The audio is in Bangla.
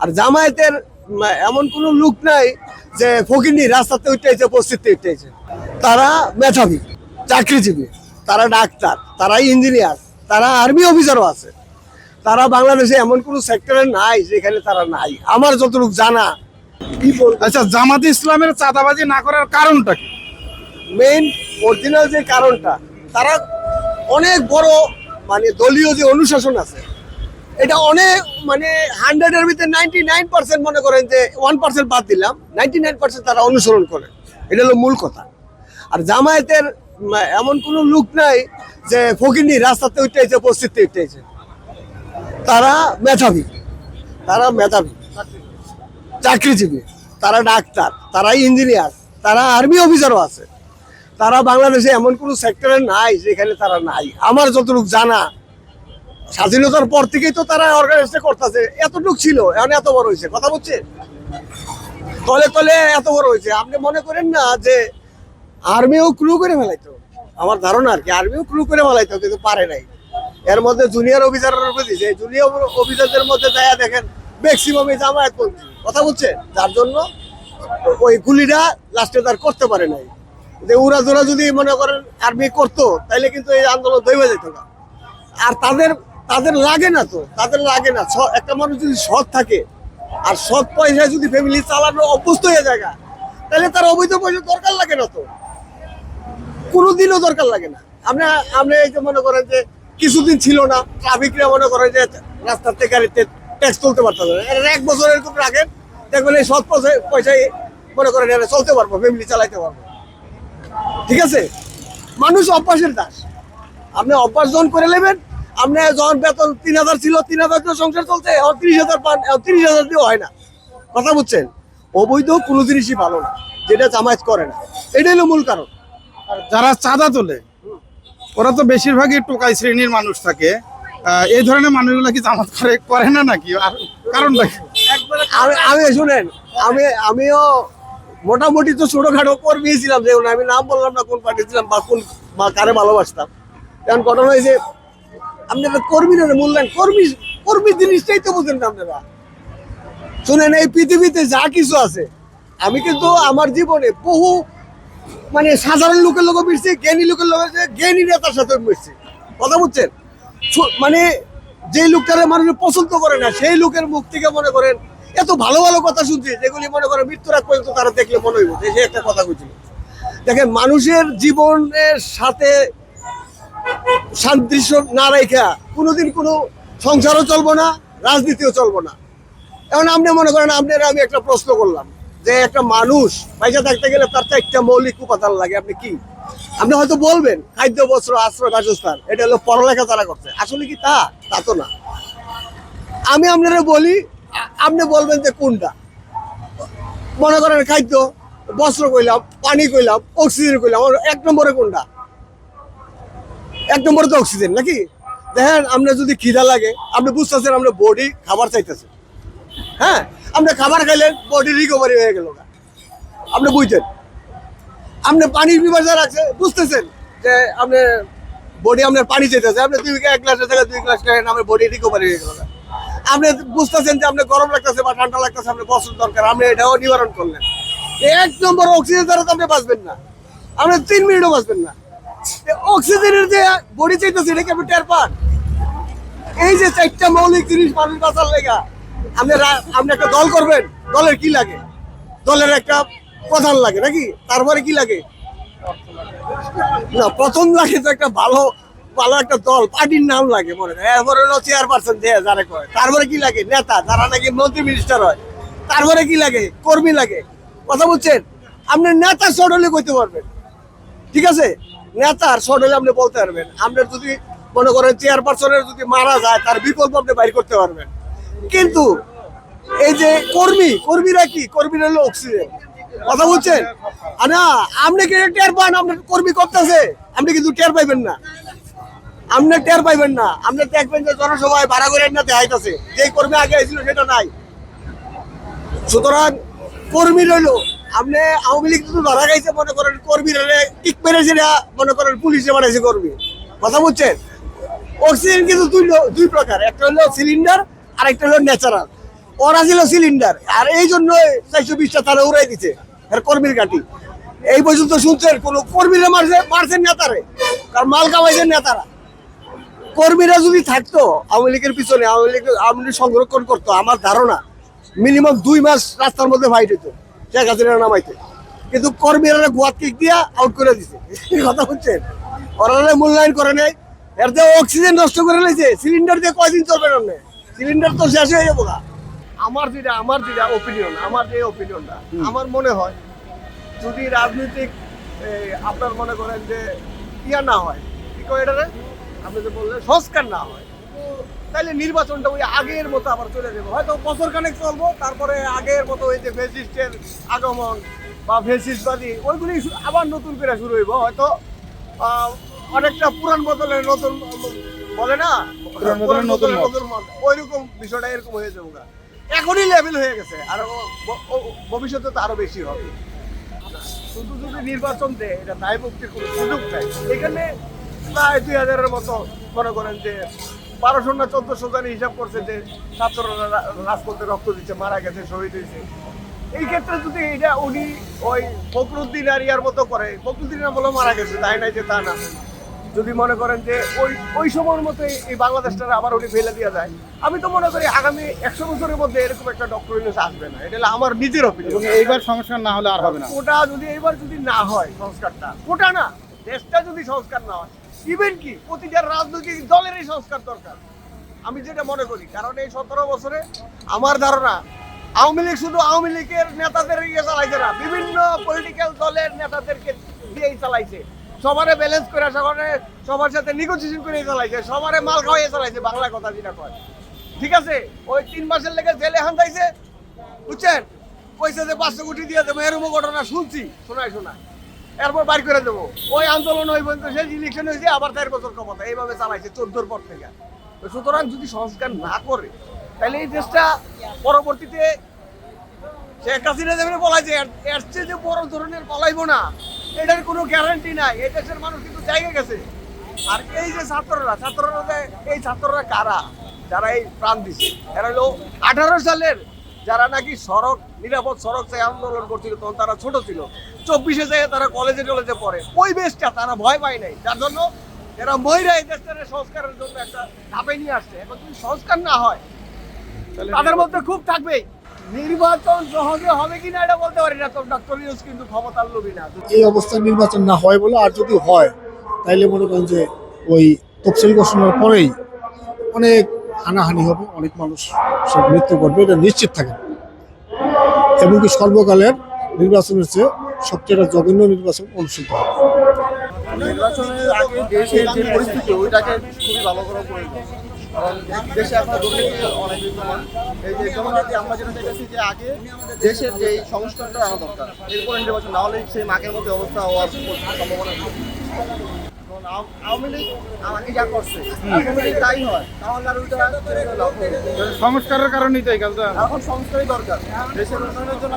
আর জামায়াতের এমন কোনো লোক নাই যে ফকিনি রাস্তাতে উঠেছে পশ্চিমতে উঠেছে তারা মেধাবী চাকরিজীবী তারা ডাক্তার তারা ইঞ্জিনিয়ার তারা আর্মি অফিসারও আছে। তারা বাংলাদেশে এমন কোনো সেক্টরে নাই যেখানে তারা নাই। আমার যতটুকু জানা। কি বলব? আচ্ছা জামাত ইসলামের চাঁদাবাজি না করার কারণটা কি? মেইন অরিজিনাল যে কারণটা তারা অনেক বড় মানে দলীয় যে অনুশাসন আছে এটা অনেক মানে হান্ড্রেডের ভিতরে নাইনটি নাইন পার্সেন্ট মনে করেন যে ওয়ান পার্সেন্ট বাদ দিলাম নাইনটি নাইন পার্সেন্ট তারা অনুসরণ করে। এটা হলো মূল কথা। আর জামায়াতের এমন কোনো লোক নাই যে ফকিনি রাস্তাতে উঠেছে পশ্চিমতে উঠেছে তারা মেধাবী। তারা মেধাবী। চাকরিজীবী। তারা ডাক্তার। তারা ইঞ্জিনিয়ার তারা আর্মি অফিসারও আছে। তারা বাংলাদেশে এমন কোনো সেক্টরে নাই যেখানে তারা নাই। আমার যতটুকু জানা স্বাধীনতার পর থেকেই তো তারা অর্গানাইজটা করতেছে। এতটুকু ছিল, এখন এত বড় হয়েছে, কথা বলছেন তলে তলে এত বড় হয়েছে। আপনি মনে করেন না যে আর্মিও ক্রু করে ফেলাইতো? আমার ধারণা আর কি আর্মিও ক্রু করে ফেলাইতো, কিন্তু পারে নাই। এর মধ্যে জুনিয়র অফিসারের উপর দিয়েছে। জুনিয়র অফিসারদের মধ্যে যায় দেখেন ম্যাক্সিমাম জামায়াত পন্থী কথা বলছে যার জন্য ওই গুলিটা লাস্টে তার করতে পারে নাই। যে উড়া জোড়া যদি মনে করেন আর্মি করতো তাহলে কিন্তু এই আন্দোলন দইবে যেত না। আর তাদের তাদের লাগে না তো, তাদের লাগে না। একটা মানুষ যদি সৎ থাকে, আর সৎ পয়সায় যদি ফ্যামিলি চালানো অভ্যস্ত হয়ে যায় তাহলে তার অবৈধ পয়সা দরকার লাগে না তো। কোনোদিনও দরকার লাগে না। আপনি আপনি এই যে মনে করেন যে কিছুদিন ছিল না ট্রাফিকরা মনে করেন যে রাস্তার থেকে গাড়িতে ট্যাক্স তুলতে পারতেন না। এক বছর এরকম রাখেন, দেখবেন এই সৎ পয়সায় পয়সায় মনে করেন এরা চলতে পারব ফ্যামিলি চালাইতে পারব। ঠিক আছে? মানুষ অভ্যাসের দাস। আপনি অভ্যাস করে নেবেন আপনি যখন বেতন তিন হাজার ছিল তিন হাজার দিয়ে সংসার চলছে তিরিশ হাজার পান তিরিশ হাজার দিয়েও হয় না। কথা বুঝছেন? অবৈধ কোনো জিনিসই ভালো না যেটা জামায়াত করে না। এটাই হলো মূল কারণ। আর যারা চাঁদা তোলে ওরা তো বেশিরভাগই টোকাই শ্রেণির মানুষ থাকে। এই ধরনের মানুষগুলো কি জামাত করে করে না নাকি? আর কারণটা কি? আমি আমি শুনেন আমি আমিও মোটামুটি তো ছোটখাটো কর্মী ছিলাম যে আমি নাম বললাম না কোন পার্টি ছিলাম বা কোন বা কারে ভালোবাসতাম। কারণ ঘটনা হয়েছে আপনারা কর্মী না মূল্যায়ন, কর্মী কর্মী জিনিসটাই তো বুঝেন না আপনারা। শুনেন, এই পৃথিবীতে যা কিছু আছে, আমি কিন্তু আমার জীবনে বহু মানে সাধারণ লোকের লোক মিশছি, জ্ঞানী লোকের লোক জ্ঞানী নেতার সাথে মিশছি। কথা বুঝছেন? মানে যে লোকটারে মানুষ পছন্দ করে না, সেই লোকের মুখ থেকে মনে করেন, এত ভালো ভালো কথা শুনছি, যেগুলি মনে করেন মৃত্যুর আগ পর্যন্ত তারা দেখলে মনে হইব, যে একটা কথা কইছিল দেখেন, মানুষের জীবনের সাথে সাদৃশ্য না রেখা কোনোদিন কোনো সংসারও চলবো না, রাজনীতিও চলবো না। এখন আপনি মনে করেন আপনার আমি একটা প্রশ্ন করলাম যে একটা মানুষ পয়সা থাকতে গেলে তার চারটা মৌলিক উপাদান লাগে, আপনি কি? আপনি হয়তো বলবেন, খাদ্য, বস্ত্র, আশ্রয়, বাসস্থান, এটা হলো পড়ালেখা তারা করছে। আসলে কি তা? তা তো না। আমি আপনারা বলি, আপনি বলবেন যে কোনটা? মনে করেন খাদ্য, বস্ত্র কইলাম, পানি কইলাম, অক্সিজেন কইলাম এক নম্বরে কোনটা? এক নম্বরে তো অক্সিজেন নাকি? দেখেন আপনার যদি খিদা লাগে, আপনি বুঝতেছেন আপনার বডি খাবার চাইতেছে। হ্যাঁ আপনি খাবার খাইলেন বডি রিকভারি হয়ে গেল না আপনি বুঝছেন? আপনি পানির বিভাজা রাখছে বুঝতেছেন যে আপনি বডি আপনার পানি চাইতেছে। আপনি দুই এক গ্লাসের জায়গায় দুই গ্লাস খাইলেন আপনার বডি রিকভারি হয়ে গেল আপনি বুঝতেছেন যে আপনি গরম লাগতেছে বা ঠান্ডা লাগতেছে, আপনি বস্ত্র দরকার, আপনি এটাও নিবারণ করলেন। এক নম্বর অক্সিজেন দ্বারা তো আপনি বাঁচবেন না। আপনি তিন মিনিটও বাঁচবেন না। অক্সিজেনের যে বডি চাইতেছে এটা কি টের পান। এই যে চারটা মৌলিক জিনিস মানুষ বাঁচার লেগা, আপনি আপনি একটা দল করবেন, দলের কি লাগে? দলের একটা প্রধান লাগে, নাকি? তারপরে কি লাগে? না, প্রথম লাগে তো একটা ভালো ভালো একটা দল, পার্টির নাম লাগে মনে এরপরে হলো চেয়ারপারসন যে যারা করে তারপরে কি লাগে? নেতা, যারা নাকি মন্ত্রী মিনিস্টার হয়। তারপরে কি লাগে? কর্মী লাগে। কথা বলছেন? আপনি নেতা শর্ট হলে কইতে পারবেন। ঠিক আছে? নেতার শর্ট হলে আপনি বলতে পারবেন। আপনার যদি মনে করেন চেয়ারপারসনের যদি মারা যায়, তার বিকল্প আপনি বাইর করতে পারবেন। কিন্তু এই যে কর্মী, কর্মীরা কি? কর্মীরা হলো অক্সিজেন কথা বলছেন? না, আপনি কি টের পান? আপনার কর্মী করতেছে। আপনি কিন্তু টের পাইবেন না। আপনি টের পাইবেন না। আপনি দেখবেন যে জনসভায় ভাড়া করে না দেখাইতেছে যে কর্মী আগে ছিল সেটা নাই। সুতরাং কর্মী রইল আপনি আওয়ামী লীগ তো ধরা গাইছে মনে করেন কর্মীরা টিক মেরেছে না মনে করেন পুলিশে বানাইছে কর্মী। কথা বুঝছেন? অক্সিজেন কিন্তু দুই দুই প্রকার, একটা হলো সিলিন্ডার আর একটা হলো ন্যাচারাল ওরা ছিল সিলিন্ডার আর এই জন্য চারশো বিশটা তারা উড়াই দিছে আর কর্মীর কাটি এই পর্যন্ত শুনছেন, কোন কর্মীরা মারছে মারছেন নেতারে কারণ মাল কামাইছেন নেতারা কর্মীরা যদি থাকতো, আওয়ামী লীগের পিছনে, আওয়ামী লীগ আওয়ামী লীগ সংরক্ষণ করতো, আমার ধারণা মিনিমাম দুই মাস রাস্তার মধ্যে ফাইট হতো শেখ হাসিনা নামাইতে কিন্তু কর্মীরা গোয়াত কিক দিয়া আউট করে দিছে। এই কথা হচ্ছেন ওরা মূল্যায়ন করে নেই এর যে অক্সিজেন নষ্ট করে নিয়েছে সিলিন্ডার দিয়ে কয়দিন চলবে না সিলিন্ডার তো শেষ হয়ে যাব গা। আমার যেটা আমার যেটা ওপিনিয়ন আমার যে অপিনিয়নটা আমার মনে হয় যদি রাজনৈতিক আপনার মনে করেন যে ইয়া না হয় কি কয় এটারে? আপনি যে বললেন সংস্কার না হয়। তাহলে নির্বাচনটা ওই আগের মতো আবার চলে যাবে। হয়তো বছর খানেক চলবো তারপরে আগের মতো ওই যে ফেসিস্টের আগমন বা ফেসিস্টবাদী ওইগুলি আবার নতুন করে শুরু হইব। হয়তো অনেকটা পুরান বদলে নতুন বলে না? নতুন ওইরকম বিষয়টা এরকম হয়ে যাবে। এখনই লেভেল হয়ে গেছে আর ভবিষ্যতে তো আরও বেশি হবে। শুধু যদি নির্বাচন দেয় এটা দায় মুক্তির কোনো সুযোগ নাই। এখানে প্রায় দুই হাজারের মতো মনে করেন যে বারোশো না চোদ্দশো জন হিসাব করছে যে ছাত্ররা রাজপথে রক্ত দিচ্ছে মারা গেছে শহীদ হয়েছে। এই ক্ষেত্রে যদি এটা উনি ওই ফখরুদ্দিন আর ইয়ার মতো করে ফখরুদ্দিন বলে মারা গেছে তাই নাই যে তা না। যদি মনে করেন যে ওই ওই সময়ের মতো এই বাংলাদেশটা আবার উনি ফেলে দিয়ে যায় আমি তো মনে করি আগামী একশো বছরের মধ্যে এরকম একটা ডক্টর ইউনুস আসবে না। এটা হলো আমার নিজের অপিনিয়ন এইবার সংস্কার না হলে আর হবে না। ওটা যদি এইবার যদি না হয় সংস্কারটা ওটা না দেশটা যদি সংস্কার না হয় ইভেন কি? প্রতিটা রাজনৈতিক দলেরই সংস্কার দরকার। আমি যেটা মনে করি, কারণ এই সতেরো বছরে আমার ধারণা, আওয়ামী লীগ শুধু আওয়ামী লীগের নেতাদের ইয়ে চালাইছে না, বিভিন্ন পলিটিক্যাল দলের নেতাদেরকে দিয়েই চালাইছে। সবারে ব্যালেন্স করে, সবারে, সবার সাথে নেগোসিয়েশন করে চালাইছে, সবারে মাল খাওয়াই চালাইছে, বাংলা কথা যেটা কয়। ঠিক আছে? ওই তিন মাসের লেগে জেলে হান্দাইছে বুঝছেন? কইছে যে পাঁচশো কোটি দিয়ে দেবো এরকম ঘটনা শুনছি শোনাই শোনাই এরপর বাইর করে দেবো। ওই আন্দোলন ওই পর্যন্ত শেষ ইলেকশন হয়েছে, আবার চার বছর ক্ষমতা। এইভাবে চালাইছে চোদ্দোর পর থেকে। সুতরাং যদি সংস্কার না করে, তাহলে এই দেশটা পরবর্তীতে শেখ হাসিনা যেমন বলা যে এর- চেয়ে যে বড় ধরনের পলাইবো না। এটার কোনো গ্যারান্টি নাই। এই দেশের মানুষ কিন্তু জায়গা গেছে। আর এই যে ছাত্ররা ছাত্ররা এই ছাত্ররা কারা? যারা এই প্রাণ দিছে? এরা হলো আঠারো সালের যারা নাকি সড়ক নিরাপদ সড়ক চাই আন্দোলন করছিল তখন তারা ছোট ছিল। চব্বিশে যায় তারা কলেজে টলেজে পড়ে। ওই বেশটা তারা ভয় পায় নাই। যার জন্য এরা মহিলা এই দেশটারে সংস্কারের জন্য একটা ধাপে নিয়ে আসছে। এখন যদি সংস্কার না হয় তাদের মধ্যে খুব থাকবেই। নির্বাচন সহজে হবে কিনা এটা বলতে পারি না তো ডক্টর ইউজ কিন্তু ক্ষমতার লোভী না। এই অবস্থায় নির্বাচন না হয় বলে আর যদি হয় তাইলে মনে করেন যে ওই তফসিল ঘোষণার পরেই অনেক হানাহানি হবে, অনেক মানুষ সব মৃত্যু ঘটবে, এটা নিশ্চিত থাকে। এমনকি সর্বকালের নির্বাচনের চেয়ে সবচেয়ে জঘন্য নির্বাচন অনুষ্ঠিত হবে। পরিস্থিতি খুবই দেশে আমরা যেটা দেখেছি যে আগে দেশের যে নির্বাচন সেই মধ্যে অবস্থা আওয়াম- লীগ আমাকে যা করছে তাই হয় তাহলে আর ওইটা। সংস্কারের কারণেই তো এই কাজটা। এখন সংস্কারই দরকার। দেশের উন্নয়নের জন্য